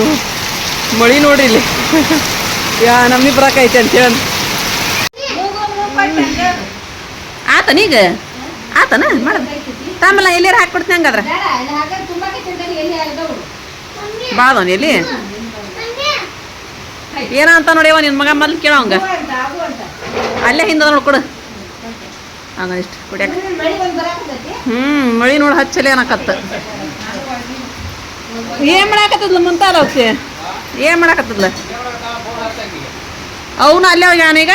ಅಯ್ಯೋ ಮಳಿ ನೋಡ್ರಿ ಇಲ್ಲಿ. ಯಾ ನಮ್ನಿ ಅಂತ ಅಂತೇಳಿ ಆತನೀಗ ಆತನ? ಮಾಡ. ತಾಮಲ್ಲ ಎಲ್ಲಿಯಾರ ಹಾಕ್ಬಿಡ್ತೀನಿ ಹಂಗಾದ್ರೆ? ಬಾದವನ್ ಎಲ್ಲಿ? ಏನ ಅಂತ ನೋಡ್ಯವ ನಿನ್ ಮಗ ಮೊದ್ಲು ಹಂಗ ಅಲ್ಲೇ ಹಿಂದ ನೋಡ್ ಕೊಡು ಅದ ಇಷ್ಟು ಕುಡಿಯಕ್ಕೆ ಹ್ಞೂ ಮಳಿ ನೋಡಿ ಹಚ್ಚಲಿ ಅನ್ನಕತ್ತ ಏನ್ ಮಾಡಾಕತ್ತದ್ಲ ಮುಂತಾರ ಅವಕ್ಕೆ ಏನ್ ಮಾಡಾಕತ್ತದ್ಲ? ಅವನು ಅಲ್ಲೇ ಹೋಗ್ಯಾನ ಈಗ?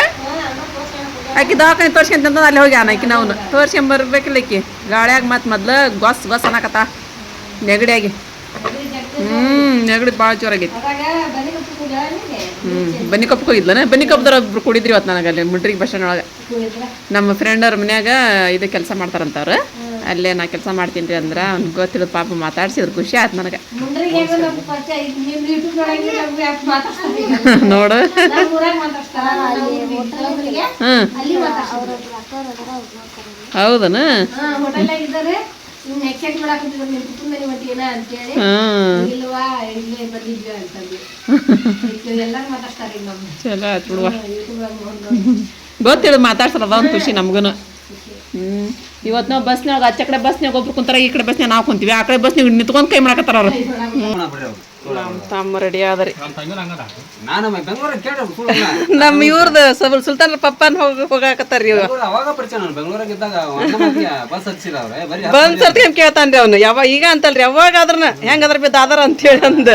ಆಕಿ ದವಾಖಾನೆ ತೋರ್ಸ್ಕೊಂತ ಅಲ್ಲೇ ಹೋಗ್ಯಾನ ಆಕಿ ನಾವು ತೋರ್ಸ್ಕೊಂಡ್ ಬರ್ಬೇಕಿಲ್ಲ ಆಕಿ. ಗಾಳಿಯಾಗ ಮತ್ತೆ ಮೊದ್ಲು ಗೊಸ್ ಗೊಸ್ ಅನ್ನಕತ್ತ. ನೆಗಡಿಯಾಗಿ. ಹ್ಮ್, ನೆಗಡಿ ಭಾಳ ಜೋರಾಗೈತಿ. ಹ್ಮ್, ಬನ್ನಿ ಕಪ್ಪು ಹೋಗಿದ್ಲನ? ಬನ್ನಿ ಕಪ್ಪದ್ರ ಒಬ್ರು ಕುಡಿದ್ರಿ ಇವತ್ತು ನನಗೆ ಅಲ್ಲಿ ಮುಡ್ರಿಗೆ ಬಸ್ ಸ್ಟ್ಯಾಂಡ್ ಒಳಗೆ. ನಮ್ಮ ಫ್ರೆಂಡ್ ಅವ್ರ ಮನ್ಯಾಗ ಇದು ಕೆಲಸ ಮಾಡ್ತಾರಂತವ್ರು. ಅಲ್ಲೇ ನಾ ಕೆಲಸ ಮಾಡ್ತೀನಿ ರೀ ಅಂದ್ರೆ ಅವ್ನು ಗೊತ್ತಿಲ್ಲ ಪಾಪ ಮಾತಾಡ್ಸಿದ್ರು ಖುಷಿ ಆಯ್ತು ನನಗೆ. ನೋಡು. ಹ್ಞೂ ಹೌದನ? ಮಾತಾಡ್ತಾರೆ ಚಲೋ ಆಯ್ತು ಬಿಡುವ. ಗೊತ್ತಿಲ್ಲ ಮಾತಾಡ್ಸಲ್ಲ ಒಂದು ಖುಷಿ ನಮ್ಗೂ ಹ್ಞೂ ಇವತ್ತು ನಾವು ಬಸ್ನಾಗ ಆಚೆ ಕಡೆ ಬಸ್ನಾಗ ಒಬ್ರು ಕುಂತಾರ ಈ ಕಡೆ ಬಸ್ನಾಗ ನಾವು ಕುಂತೀವಿ. ಆ ಕಡೆ ಬಸ್ ನೀವು ನಿಂತ್ಕೊಂಡು ಕೈ ಮಾಡಕತ್ತಾರ ಅವ್ರು. ತಮ್ಮ ರೆಡಿ ಆದ್ರಿ. ನಾನು ಬೆಂಗಳೂರಿಗೆ ಕೇಳ ನಮ್ಮ ಇವ್ರದ್ದು ಸಬಲ್ ಸುಲ್ತಾನ್ ಪಪ್ಪನ್ ಹೋಗಿ ಹೋಗಾಕತ್ತಾರ್ರಿ ಇವ ಅವಾಗ ನಾನು ಬೆಂಗಳೂರಾಗ ಇದ್ದಾಗ ಒಂದ ಬಸ್ ಹಚ್ಚಿಲ್ಲ ಅವ್ರೆ. ಬರೀ ಬಂದ್ ಸರ್ತಿ ಹೆಂಗ್ ಕೇಳ್ತಾನ್ರಿ ಅವ್ನು. ಯಾವಾಗ ಈಗ ಅಂತಲ್ರಿ ಯಾವಾಗ ಆದ್ರನ ಹೆಂಗದ್ರ ಬಿ ಬಿದ್ದ ಸೇರ ಅಂತ ಹೇಳಿ ಅಂದ.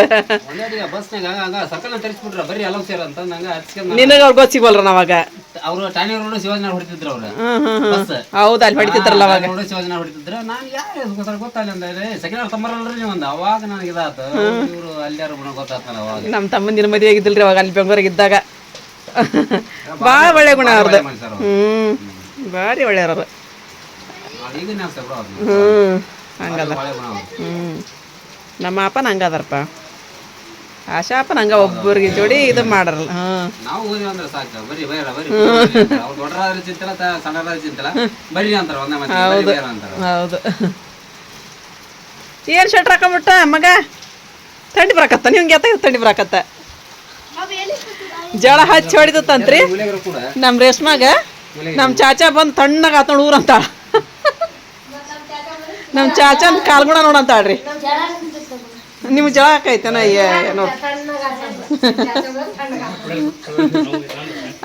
ನಿನಗ ಅವ್ರು ಗೊತ್ತಿಗಲ್ರ ನಾವಾಗ ಅವರು ಟಾಣಿ ರೋಡ್ ಶಿವಾಜಿನಾಗ ಹೊಡಿತಿದ್ರು ಅವ್ರು. ಬಸ್. ಹೌದು ಅಲ್ಲಿ ಹೊಡಿತಿದ್ರಲ್ಲ ಅವಾಗ. ರೋಡ್ ಶಿವಾಜಿನಾಗ ಹೊಡಿತಿದ್ರು. ನಾನು ಯಾರು ಗೊತ್ತಾರ ಗೊತ್ತಾಗಲಿ ಅಂದ್ರೆ ಸೆಕೆಂಡ್ ಅವ್ರು ತಮ್ಮರಲ್ರಿ ನೀವು ಒಂದು ಅವಾಗ ನನಗೆ ಇದಾತು. ಇವರು ಅಲ್ಲಿ ಯಾರು ಗುಣ ಗೊತ್ತಾತ ಅವಾಗ. ನಮ್ಮ ತಮ್ಮಂದಿನ ಮದುವೆ ಆಗಿದ್ದಿಲ್ರಿ ಅವಾಗ ಅಲ್ಲಿ ಬೆಂಗಳೂರಿಗೆ ಇದ್ದಾಗ. ಭಾಳ ಒಳ್ಳೆ ಗುಣ ಅವ್ರದ್ದು ಹ್ಮ್. ಭಾರಿ ಒಳ್ಳೆಯವ್ರು. ಹ್ಮ್. ಹಂಗದ. ಹ್ಮ್. ನಮ್ಮ ಅಪ್ಪನ ಹಂಗದಾರಪ್ಪ ಆಶಾ ಶಾಪ ಹಂಗ ಒಬ್ಬರಿಗೆ ಜೋಡಿ ಇದು ಮಾಡರಲ್ಲ ನಾವು ಹೋದ್ವಿ ಅಂದ್ರೆ ಸಾಕು ಬರೀ ಬೇಡ ಬರೀ ಅವ್ರು ದೊಡ್ಡರಾದ್ರೆ ಚಿಂತಿಲ್ಲ ತ- ಸಣ್ಣರಾದ್ರೆ ಚಿಂತಿಲ್ಲ. ಬರೀ ಅಂತಾರ ಒಂದೇ ಮತ್ತೆ ಬರೀ ಬೇರೆ ಹೌದು. ಏನು ಹಾಕೊಂಬಿಟ್ಟ ಮಗ? ತಂಡಿ ಬರಕತ್ತ ನಿಮ್ಗೆ ಎತ್ತ ಥಂಡಿ ಬರಾಕತ್ತ? ಜಳ ಹಚ್ಚಿ ಹೊಡಿದತ್ತಂತ್ರಿ ನಮ್ಮ ರೇಷ್ಮಾಗ ನಮ್ಮ ಚಾಚಾ ಬಂದು ತಣ್ಣಗೆ ಆತ ಊರಂತ ನಮ್ಮ ಚಾಚಾ ಕಾಲ್ಗುಣ ನೋಡಂತಾಳ್ರಿ. ನಿಮ್ಗೆ ಜಳ ಆಕೈತನ ನೋಡಿ.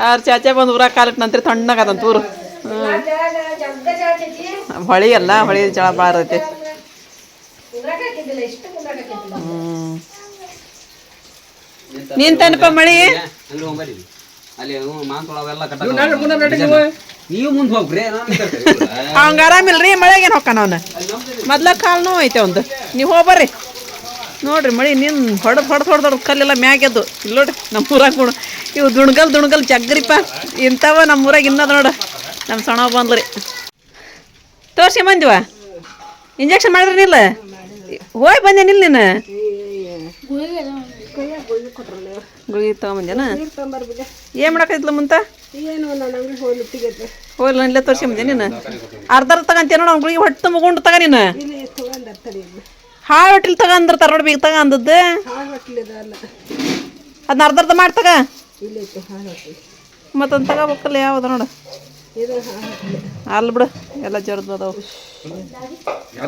ಆರ್ ಚಾಚೆ ಬಂದು ಊರಾಗ ಕಾಲಿಟ್ಟು ನಂತರ ತಣ್ಣಗಾದಂತ ಊರು. ಹೊಳಿ ಅಲ್ಲ ಹೊಳಿ ಜಳ ಭಾಳ ಐತೆ ನಿಂತನಪ್ಪ ಮಳಿ. ಅವಂಗ ಆರಾಮಿಲ್ರಿ ಮಳೆಗೇನು ಹೊಕ್ಕಾನ ಅವನ? ಮೊದ್ಲ ಕಾಲ್ನೂ ನೋವು ಐತೆ ಒಂದು ನೀವು ಹೋಗ್ಬರ್ರಿ ನೋಡ್ರಿ ಮಳಿ ನಿನ್ ಹೊಡೆದು ಹೊಡೆದು ಹೊಡೆದು ಹೊಡೆದು ಕಲ್ಲೆಲ್ಲ ಮ್ಯಾಗೆದ್ದು ಇಲ್ಲಿ ನೋಡ್ರಿ ನಮ್ಮ ಊರಾಗ ಇವು ದುಣ್ಗಲ್ ದುಣ್ಗಲ್ ಜಗ್ರಿಪ್ಪ ಇಂಥವ ನಮ್ಮ ಊರಾಗ ಇನ್ನದ ನೋಡು. ನಮ್ಮ ಸಣ್ಣ ಬಂದ್ರಿ ತೋರ್ಸಿ ಬಂದಿವ ಇಂಜೆಕ್ಷನ್ ಮಾಡಿದ್ರಿ ನಿಲ್ಲ ಹೋಯ್ ಬಂದೆ ನಿಲ್ ನೀನು? ಗುಳಿಗೆ ತಗೊಂಬಂದೇನ ಏನು ಮಾಡಕೈತ್ಲ ಮುಂತ? ಹೋಗ್ಲ ಇಲ್ಲೇ ತೋರ್ಸಿ ಬಂದೆ ನೀನು. ಅರ್ಧ ಅರ್ಧ ತಗಂತೀಯ ನೋಡು, ಅವ್ನ ಗುಳಿಗೆ ಹೊಟ್ಟೆ ಮುಗುಂಡು ತಗ ನೀನು. ಹಾಳು ಹೊಟ್ಟಿಲ್ ತಗ ಅಂದಿರ್ತಾರ ನೋಡಿ ಬೀಗ ತಗ ಅಂದದ್ದು? ಅದನ್ನ ಅರ್ಧ ಅರ್ಧ ಮಾಡ್ತಗ ಮತ್ತೊಂದು ತಗೋಬೇಕಲ್ಲ ಯಾವ್ದು ನೋಡು. ಅಲ್ಲಿ ಬಿಡು ಎಲ್ಲ ಜರ್ದು ಅದಾವು.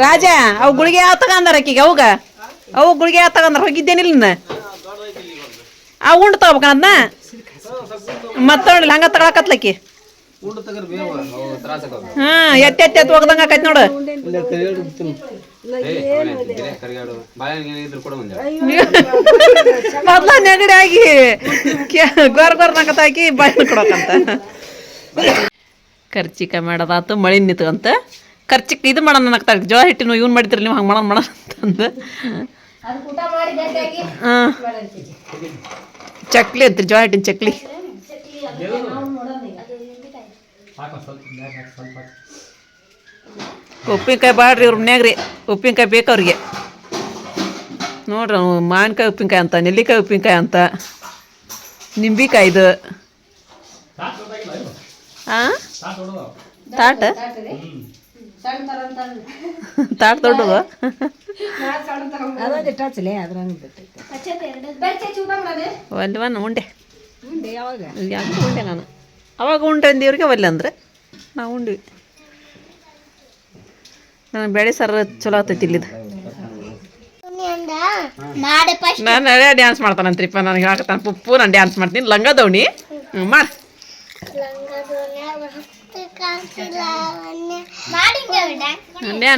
ರಾಜ ಅವು ಗುಳಿಗೆ ಯಾವ ತಗಂದಾರ ಆಕಿಗೆ ಅವಾಗ? ಅವು ಗುಳಿಗೆ ಯಾವ ತಗಂದಾರ ಹೋಗಿದ್ದೇನಿಲ್ಲ ಅವು ಆ ಉಂಡು ತಗೋಬೇಕ ಅದನ್ನ ಮತ್ತೆ ನೋಡಿಲ್ಲ ಹಂಗ ತಗೊಳಕತ್ಲಕ್ಕಿ. ಹಾ ಎತ್ತ ಎತ್ತ ಎತ್ತ ಹೋಗ್ದಂಗ ಆಕೈತಿ ನೋಡು. ಮೊದ್ಲ ನೆಗಡಿ ಆಗಿ ಗೊರ್ ಗೊರ್ ಹಾಕಿ ಬಾಯಿ ಕೊಡಕಂತ ಖರ್ಚಿಕ ಮಾಡೋದಾತು ಮಳಿ ನಿಂತ್ಕಂತ ಖರ್ಚಿಕ್ ಇದು ಮಾಡೋಣ ನಕ್ತಾರ ಜೋಳ ಹಿಟ್ಟಿನ ಇವ್ನು ಮಾಡಿದ್ರಿ ನೀವು ಹಂಗೆ ಮಾಡೋಣ ಮಾಡೋಣ ಅಂತಂದು ಅದಕ್ಕೆ ಊಟ ಮಾಡಿ ಗಟ್ಟಿಯಾಗಿ ಹಾಂ ಚಕ್ಲಿ ಅಂತ್ರಿ ಜೋಳ ಹಿಟ್ಟಿನ ಚಕ್ಲಿ ಉಪ್ಪಿನಕಾಯಿ ಬಾಡ್ರಿ ಇವ್ರ ಮನ್ಯಾಗ ರೀ ಉಪ್ಪಿನಕಾಯಿ ಬೇಕು ಅವ್ರಿಗೆ. ನೋಡ್ರಿ ಮಾವಿನಕಾಯಿ ಉಪ್ಪಿನಕಾಯಿ ಅಂತ ನೆಲ್ಲಿಕಾಯಿ ಉಪ್ಪಿನಕಾಯಿ ಅಂತ. ನಿಂಬಿಕಾಯ್ದು. ಹಾಂ ತಾಟ? ತಾಟ್ ದೊಡ್ಡದು? ಒಂದು ಒನ್ ಉಂಡೆ. ಉಂಡೆ ಯಾವಾಗ? ಯಾಕೆ ಉಂಡೆ ನಾನು. ಅವಾಗ ಉಂಡೆ ಅಂದಿವ್ರಿಗೆ ಒಲ್ಲೆ ಅಂದ್ರೆ ನಾವು ಉಂಡ್ವಿ. ನನಗೆ ಬೇಳೆ ಸಾರು ಚಲೋ ಆಗ್ತೈತಿ ಇಲ್ಲಿದು. ನಾನು ಅದೇ ಡ್ಯಾನ್ಸ್ ಮಾಡ್ತಾನಂತ್ರಿಪ್ಪ ನನಗೆ ಹಾಕತಾನೆ ಪುಪ್ಪು ನಾನು ಡ್ಯಾನ್ಸ್ ಮಾಡ್ತೀನಿ. ಲಂಗ ದೌಣಿ. ಹ್ಞೂ ಮಾಡಿ.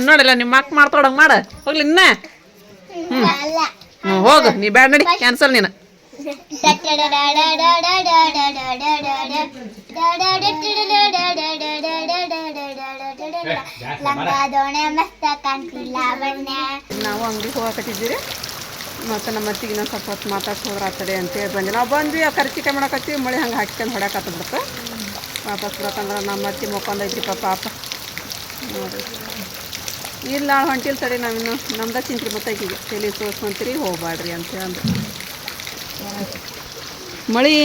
ನೋಡಲ್ಲ ನಿಮ್ಮ ಅಕ್ಕ ಮಾಡ್ಕೊಡಂಗೆ ಮಾಡ. ಹೋಗ್ಲಿ ಇನ್ನ. ಹ್ಞೂ ಹೋಗು ನೀ ಬ್ಯಾಡ ನಡಿ ಕ್ಯಾನ್ಸಲ್ ನೀನು. ನಾವು ಅಂಗಡಿಗೆ ಹೋಗಕತ್ತಿದ್ದೀರಿ. ಮತ್ತು ನಮ್ಮ ಅತ್ತಿಗೆ ಇನ್ನೊಂದು ಸ್ವಲ್ಪ ಹೊತ್ತು ಮಾತಾಡ್ಸಿ ಹೋದ್ರೆ ಆತಡೆ ಅಂತೇಳಿ ಬಂದ್ವಿ. ನಾವು ಬಂದ್ವಿ, ಆ ಖರ್ಚಿಕೆ ಮಾಡಕತ್ತೀವಿ, ಮಳೆ ಹಂಗೆ ಹಾಕ್ಕೊಂಡು ಹೊಡ್ಯಾಕತ್ತ ಬಿಡ್ತು. ವಾಪಸ್ ಬರಕಂದ್ರೆ ನಮ್ಮ ಅತ್ತಿ ಮುಖಂದೈತ್ರಿ ಪಾಪ ನೋಡಿರಿ. ಇಲ್ಲ, ಹೊಂಟಿಲ್ ತಡಿ ನಾವಿನ್ನು ನಮ್ದ ಚಿಂತ್ರಿ ಗೊತ್ತಾಯ್ತಿಗೆ ತಲೆ ತೋರ್ಸ್ಕೊಂತೀರಿ ಹೋಗ್ಬಾಡ್ರಿ ಅಂತೇಳಿ ಅಂದ್ರು ಮಳಿ?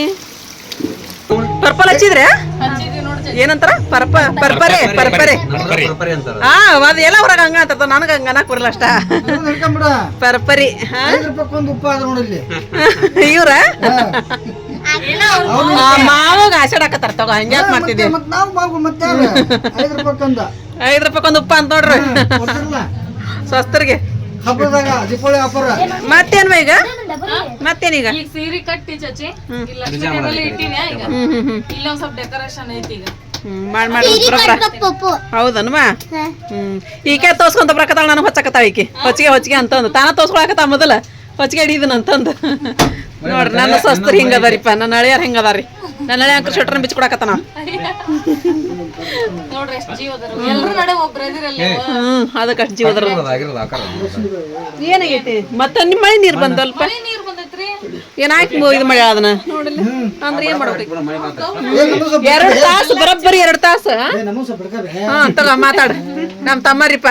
ಪರ್ಪಲ್ ಹಚ್ಚಿದ್ರೆ? ಏನಂತಾರ? ಪರ್ಪ ಪರ್ಪರೆ ಪರ್ಪರೆ ಹಾ ಅದ ಎಲ್ಲ ಹೊರಗೆ ಹಂಗ ಅಂತ ನನಗೆ ಹಂಗ ಅನ್ನಕ್ ಬರಲ್ಲ ಅಷ್ಟ. ಪರ್ಪರಿ ಹಾ? ಐದು ರೂಪಾಯಿ ಉಪ್ಪು ಅದ ನೋಡಿಲ್ಲಿ ಇವ್ರ? ಮಾವಾಗ ಆಷಾಡಕತ್ತಾರ ತಗೋ ಹಂಗ್ಯಾಕ್ ಮಾಡ್ತಿದ್ದೆ? ಐದ್ ನಾವು ಮಾವು ಮತ್ತೆ ಐದು ರೂಪಾಯಿ ಒಂದು. ರೂಪಾಯಿ ಉಪ್ಪ ಅಂತ ನೋಡ್ರಿ. ಸ್ವಸ್ತರಿಗೆ ಹಬ್ಬದಾಗ ದೀಪಾವಳಿ ಮತ್ತೇನ್ವ ಈಗ? ಮತ್ತೇನೀಗ? ಈಗ ಸೀರೆ ಕಟ್ಟಿ ಚಚಿ. ಇಲ್ಲ ಇಟ್ಟಿನಿ ಈಗ. ಸ್ವಲ್ಪ ಡೆಕೋರೇಷನ್ ಐತಿ ಈಗ. ಹ್ಮ್ ಮಾಡಿ ಮಾಡಿ ಬರಬ್ರ ಹೌದನ್ವಾ? ಹ್ಮ್. ಈಕೆ ತೋರ್ಸ್ಕೊಂತ ಬರಕತ್ತಾಳ ನಾನು ಹೊಚ್ಚಕತ್ತಾಳ ಈಕೆ. ಹೊಚ್ಚಿಗೆ ಹೊಚ್ಚಿಗೆ ಅಂತಂದು. ತಾನ ತೋರ್ಸ್ಕೊಳಕತ್ತ ಮೊದಲ? ಹೊಚ್ಚಿಗೆ ಇದನ ಅಂತಂದು ನೋಡ್ರಿ ನನ್ನ ಸ್ವಸ್ತರು ಹಿಂಗದಾರಿಪ್ಪ ನನ್ನ ಅಳಿಯಾರ ಹೆಂಗದಾರಿ ನನ್ನ ಹಳೆ ಅಂಕರ್ ಶೆಟ್ರನ್ನ ಬಿಚ್ಕೊಡಕತ್ತಾನ ನೋಡ್ರಿ ಎಷ್ಟು ಜೀವ ಅದಾರ ನಡೆ ಒಬ್ರ ಎದಿರಲ್ಲ ಹ್ಮ್ ಅದಕ್ಕೆ ಅಷ್ಟು ಜೀವದ್ರ ಏನಾಗೈತಿ? ಮತ್ತೆ ನಿಮ್ಮ ಮಳೆ ನೀರು ಬಂದಲ್ಪ? ನೀರು ಬಂದೈತ್ರಿ. ಏನಾಯ್ತು ಇದು ಮಳೆ ಅದನ್ನ ನೋಡಿಲ್ಲ. ಅಂದ್ರೆ ಏನ್ ಮಾಡ್ಬೇಕು? ಎರಡು ತಾಸು ಬರೋಬ್ಬರಿ ಎರಡು ತಾಸು. ಹಾ. ತಗೋ ಮಾತಾಡ. ನಮ್ಮ ತಮ್ಮರಿಪ್ಪ.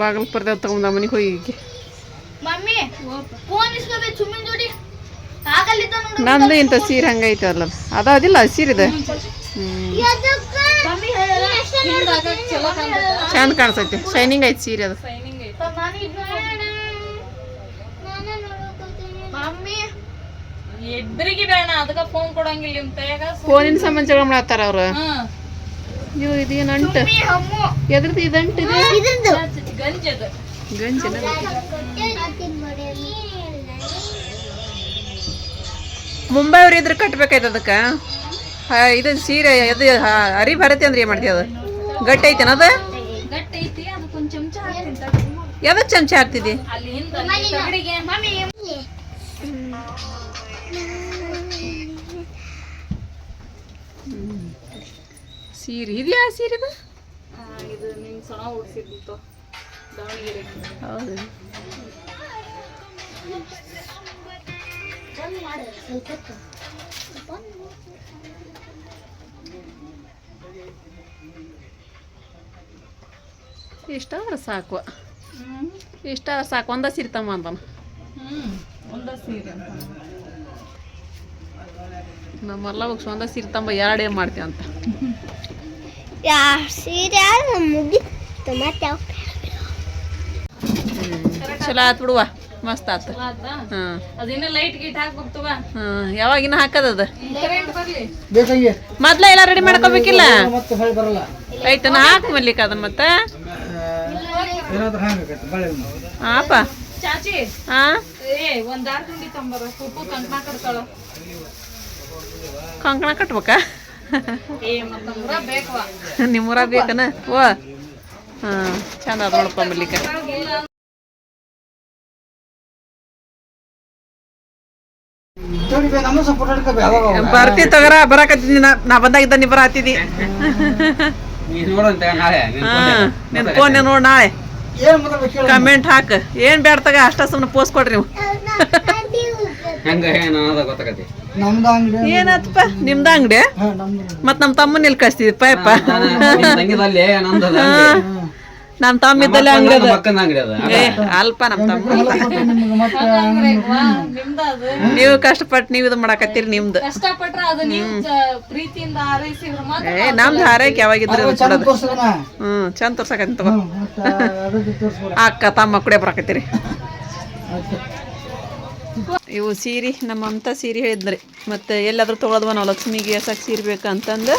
ಬಾಗಲ್ ಪರ್ದೆ ತಗೊಂಡ ಮನಿಗೆ ಹೋಗಿ. ಮಮ್ಮಿ ಫೋನ್ ಇಸ್ಕೋಬೇಕು ಸುಮ್ಮನೆ ಜೋಡಿ ನಂದು ಇಂಥ ಸೀರೆ ಹಂಗೈತೆ ಅಲ್ಲ. ಅದ ಅದಿಲ್ಲ ಸೀರೆದು. ಚಂದ ಕಾಣಿಸೈತಿ. ಶೈನಿಂಗ್ ಐತಿ ಸೀರೆ ಅದು. ಶೈನಿಂಗ್ ಐತಿ ನಾನು ಇದು ನಾನೇ ನೋಡೋಕೋತೀನಿ. ಮಮ್ಮಿ ಎದ್ರಿಗೆ ಬೇಡ ಅದಕ್ಕ ಫೋನ್ ಕೊಡಂಗಿಲ್ಲ ನಿಮ್ ಕೈಯಾಗ ಫೋನಿನ ಸಂಬಂಧ ಜಗಳ ಮಾಡತ್ತಾರ ಅವ್ರು ಇವು ಇದೇನು ಅಂಟು ಎದ್ರದ್ದು ಇದಂಟು ಗಂಜದ ಗಂಜಿನ ಮುಂಬೈ ಅವ್ರು ಇದ್ರೆ ಕಟ್ಬೇಕಾಯ್ತು ಅದಕ್ಕೆ. ಇದು ಸೀರೆ, ಅದು ಅರಿ ಭರತಿ ಅಂದ್ರೆ ಏನು ಮಾಡ್ತೀವಿ ಅದು? ಗಟ್ಟಿ ಐತೆ ಅದು. ಯಾವ್ದಕ್ಕೆ ಚಮಚ ಹಾಕ್ತಿದ್ದಿ? ಅಲ್ಲಿ ಇದೆಯಾ ಸೀರೆ ಹೌದು. ಸೀರೆ ಆ, ಇದು ನಿಮ್ ಸಣ ಉಡ್ಸಿದ್ದು ದಾವಣಗೆರೆ ಹೌದು ಇಷ್ಟ ಆದ್ರೆ ಸಾಕು. ಇಷ್ಟ ಆದ್ರೆ ಸಾಕು. ಒಂದ ಸೀರೆ ತಮ್ಮ ಅಂತಾನ ಒಂದ ಸೀರೆ ಅಂತ. ನಮ್ಮಲ್ಲ ಹೋಗಿ ಒಂದ ಸೀರೆ ತಂಬ ಎರಡೇ ಮಾಡ್ತೀವಿ ಅಂತ. ಯಾ ಸೀರೆ ಮುಗಿತು. ಮತ್ತೆ ಚಲೋ ಆತ್ ಬಿಡುವ. ಮಸ್ತ್ ಆತ. ಹಾಂ ಅದಿನ್ನ ಲೈಟ್ ಗೀಟ್ ಹಾಕ್ಬೇಕ್ತವ ಹಾಂ ಯಾವಾಗಿನ ಹಾಕದದ ಕರೆಂಟ್ ಬರ್ಲಿ. ಬೇಕಂಗೆ. ಮೊದ್ಲ ಎಲ್ಲ ರೆಡಿ ಮಾಡ್ಕೋಬೇಕಿಲ್ಲ? ಮತ್ತೆ ನಾ ಬರಲ್ಲ. ಆಯ್ತನ ಹಾಕ್ ಮಲ್ಲಿಕ ಅದನ್ನ ಮತ್ತೆ. ಆಪ ಚಾಚಿ. ಹಾಂ ಏ ಒಂದ್ ಆರ್ ತಿಂಡಿ ತಂಬರ. ಕಂಕಣ ಕಟ್ತಾಳ ಕಂಕಣ ಕಟ್ಬೇಕಾ? ನಿಮ್ಮೂರ ಬೇಕನ? ಓ. ಹಾಂ ಚಂದ ಅದ ನೋಡಪ್ಪ ಮಲ್ಲಿಕ. ಬರ್ತಿ ತಗರ ಬರಾಕತ್ತಿದ್ದಿ ನಾ ಬಂದಾಗಿದ್ದ ನೀ ಬರಾತಿದ್ದಿ ಫೋನ್ ನೋಡಿ ನಾಳೆ. ಕಮೆಂಟ್ ಹಾಕ. ಏನು ಬೇಡ ತಗ ಅಷ್ಟ ಸುಮ್ಮನೆ ಪೋಸ್ಟ್ ಕೊಡ್ರಿ ನೀವು ಏನತ್ಪ ನಮ್ದು ಅಂಗಡಿ ಮತ್ ನಮ್ ತಮ್ಮನ ಇಲ್ಲಿ ಕಳಿಸ್ತಿದ್ವಿ ಪಾಯಪ್ಪ ನಮ್ಮ ತಮ್ಮ ಇದ್ದಲ್ಲೇ ಅಂಗಡಿ ಅದ ಮಕ್ಕನ ಅಂಗಡಿ ಅದ ಏ ಅಲ್ಪ ನಮ್ಮ ತಮ್ಮ. ನಿಮ್ಗೆ ಮತ್ತೆ ನಿಮ್ದ ನೀವು ಕಷ್ಟಪಟ್ಟು ನೀವು ಇದು ಮಾಡಕತ್ತೀರಿ ನಿಮ್ದು. ಏ ನಮ್ದು ಹಾರೈಕೆ ಯಾವಾಗಿದ್ರೆ ಹ್ಮ್ ಚಂದ ತೋರಿಸ್ಬಿಡ. ಅಕ್ಕ ತಮ್ಮ ಕುಡಿಯ ಬರಕತ್ತೀರಿ. ಇವು ಸೀರೆ ನಮ್ಮ ಅಂತ ಸೀರೆ ಹೇಳಿದ್ರಿ ಮತ್ತೆ ಎಲ್ಲಾದ್ರೂ ತೊಗೊಳದ್ವ ನಾವು ಲಕ್ಷ್ಮಿಗೆ ಎಸಕ್ಕೆ ಸೀರೆ ಬೇಕಂತಂದು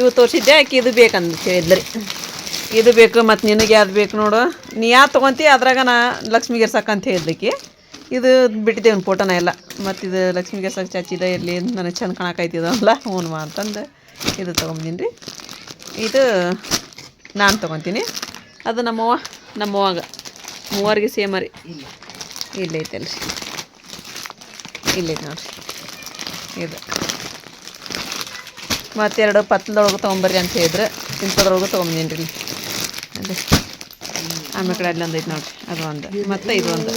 ಇವು ತೋರಿಸಿದ್ದೆ ಆಕೆ ಇದು ಬೇಕಂತ ಹೇಳಿದ್ರಿ ಇದು ಬೇಕು ಮತ್ತು ನಿನಗೆ ಯಾವ್ದು ಬೇಕು ನೋಡು. ನೀ ಯಾವ್ದು ತೊಗೊಂತಿ ಅದ್ರಾಗ ನಾ ಎರ್ಸಕ್ಕೆ ಅಂತ ಹೇಳಿದ್ಲಿಕ್ಕೆ ಇದು ಬಿಟ್ಟಿದ್ದೇವೆ ಫೋಟೋನ ಎಲ್ಲ. ಮತ್ತು ಇದು ಲಕ್ಷ್ಮಿಗೆ ಎರ್ಸಕ್ಕೆ ಚಾಚಿದ ಇರಲಿ ನನಗೆ ಚಂದ ಕಾಣಕಾಯ್ತಿದಲ್ಲ ಹ್ಞೂ ಅಂತಂದು ಇದು ತೊಗೊಂಬಂದೀನಿ ರೀ ಇದು ನಾನು ತೊಗೊತೀನಿ. ಅದು ನಮ್ಮವ್ವ ನಮ್ಮವಾಗ ಮೂವರಿಗೆ ಸೇಮ್ ರೀ. ಇಲ್ಲೇ ಐತಲ್ರಿ ಇಲ್ಲೈತೆ ನೋಡ್ರಿ. ಇದು. ಮತ್ತೆರಡು ಪತ್ಲದೊಳಗೆ ತೊಗೊಂಬರ್ರಿ ಅಂತ ಹೇಳಿದ್ರೆ, ಇಂಥದ್ರೊಳಗೆ ತೊಗೊಂಬಂದೀನಿ ರೀ ಅದೇ. ಆಮೇಲೆ ಕಡೆ ಅಲ್ಲೊಂದು ಐತೆ ನೋಡ್ರಿ, ಅದು ಒಂದು. ಮತ್ತೆ ಇದು ಒಂದು.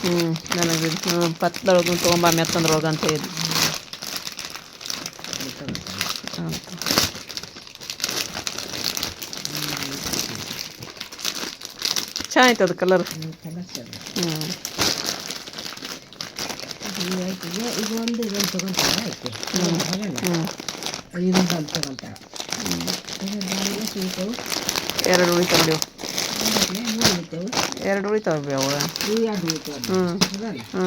ಹ್ಞೂ ನನಗೆ ಹ್ಞೂ ಪತ್ಲೊಳಗೆ ತೊಗೊಂಬ, ಮೆತ್ತಂದ್ರೊಳಗೆ ಅಂತ ಇದು ಚೆನ್ನಾಯ್ತು ಅದು ಕಲರ್ ಹ್ಞೂ ಎರಡು ಉಳಿತಾವ. ಎರಡು ಉಳಿತಾವ ಅವು. ಹ್ಞೂ ಹ್ಞೂ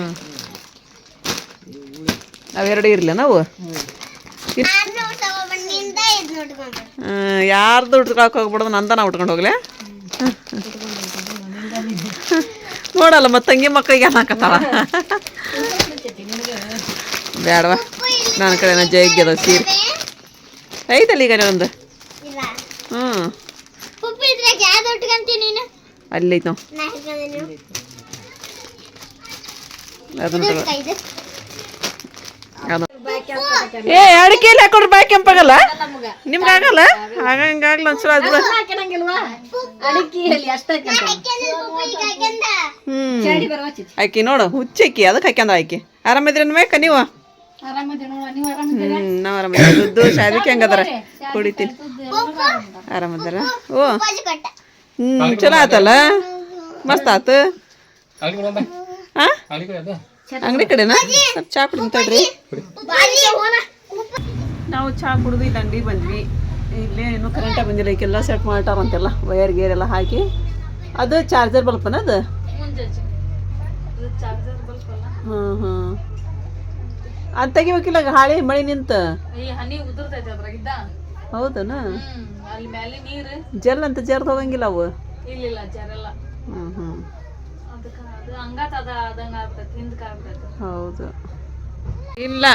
ಅವೆರಡು ಇರಲಿ ನಾವು? ಯಾರ್ದು ಉಟ್ಕೊಳಕ್ಕೆ ಹೋಗ್ಬಿಡೋದು ನಂದನ ಉಟ್ಕೊಂಡು ಹೋಗ್ಲೆ? ನೋಡಲ್ಲ ಮತ್ತೆ ತಂಗಿ ಮಕ್ಕಳಿಗೆ ಏನಾಕತ್ತಾಳ ಬೇಡವಾ? ನನ್ನ ಕಡೆ ಜೈಗ್ಯದ ಸೀರೆ. ಐತಲ್ಲ ಈಗ ಒಂದು ಹ್ಞೂ ಅಲ್ಲಿ ನಾವು ಏ ಅಡಿಕೆಯಲ್ಲಿ ಹಾಕೊಂಡ್ರೆ ಬಾಯಿ ಕೆಂಪಾಗಲ್ಲ? ನಿಮ್ಗೆ ಆಗಲ್ಲ? ಆಗಂಗಾಗ್ಲ ಒಂದ್ಸಲ ಅದು. ಹ್ಮ್. ಅಕ್ಕಿ ನೋಡು ಹುಚ್ಚಕ್ಕಿ ಅದಕ್ಕೆ ಹಾಕ್ಯಂದ ಅಕ್ಕಿ ಆರಾಮಿದ್ರೇನು ಬೇಕ ನೀವು? ನೀವು ಆರಾಮ ಹ್ಮ್ ದುಡ್ಡು ಶಾದಿಕೆ ಹೆಂಗದಾರ? ಕುಡಿತೀನಿ. ಆರಾಮದಾರ ಓ. ಹ್ಮ್ ಚಲೋ ಆತಲ್ಲ? ಮಸ್ತ್ ಆತು? ಹಾ ಅಂಗಡಿ ಕಡೆನಾ? ಸ್ವಲ್ಪ ಚಾ ಕುಡಿದು ತಡ್ರಿ. ನಾವು ಚಾ ಕುಡಿದು ಇಲ್ಲಿ ಅಂಗಡಿ ಬಂದ್ವಿ. ಇಲ್ಲೇ ಇನ್ನೂ ಕರೆಂಟ ಬಂದಿಲ್ಲ. ಈಗೆಲ್ಲ ಸೆಟ್ ಮಾಡ್ತಾರಂತೆಲ್ಲ ವಯರ್ ಗೇರ್ ಎಲ್ಲ ಹಾಕಿ. ಅದು ಚಾರ್ಜರ್ ಬಲ್ಪನ ಅದು? ಹ್ಮ್ ಇದು ಅದು ತೆಗಿಬೇಕಿಲ್ಲ ಹಾಳಿ ಮಳೆ ನಿಂತ. ಈ ಹನಿ ಉದುರ್ತೈತಿ ಅದ್ರಾಗಿದ್ದ. ಹೌದನ? ಹ್ಮ್ ಅಲ್ಲಿ ಮೇಲೆ ನೀರು. ಜಲ್ ಅಂತ ಜರ್ದು ಹೋಗಂಗಿಲ್ಲ ಅವು? ಇಲ್ಲ ಜರಲ್ಲ. ಹ್ಞೂ ಹ್ಞೂ ಅದಕ್ಕೆ ಅದು ಹಂಗಾತ ಅದ ಅದಂಗ ಆಗ್ತೈತಿ ಹಿಂದಕ್ಕೆ ಆಗ್ತೈತಿ. ಹೌದು. ಇಲ್ಲ